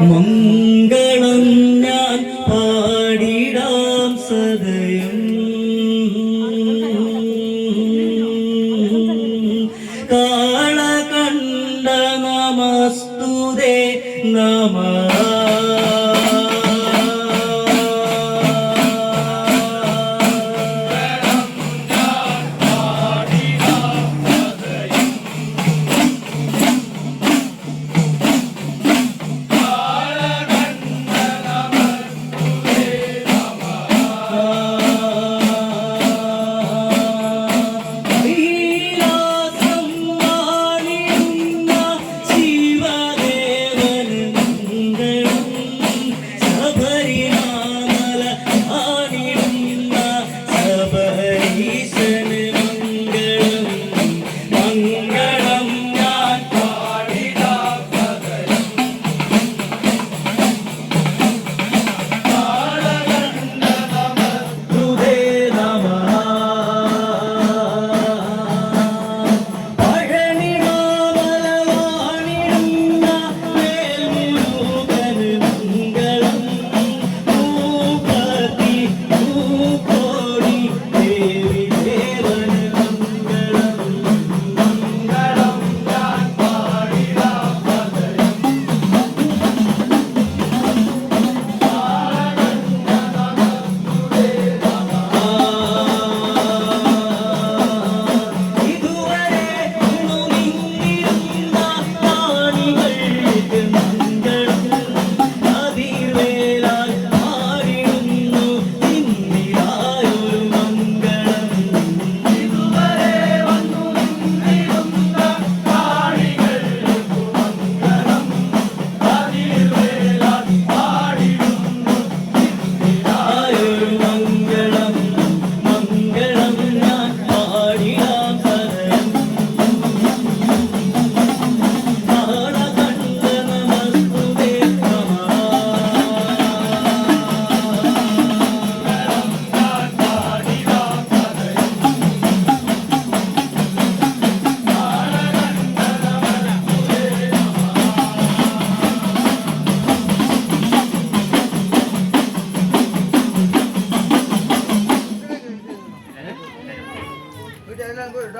മംഗളം ഞാൻ പാടിടാം സദയം. കാളകണ്ഠ നമസ്തുതേ നമ.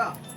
거야.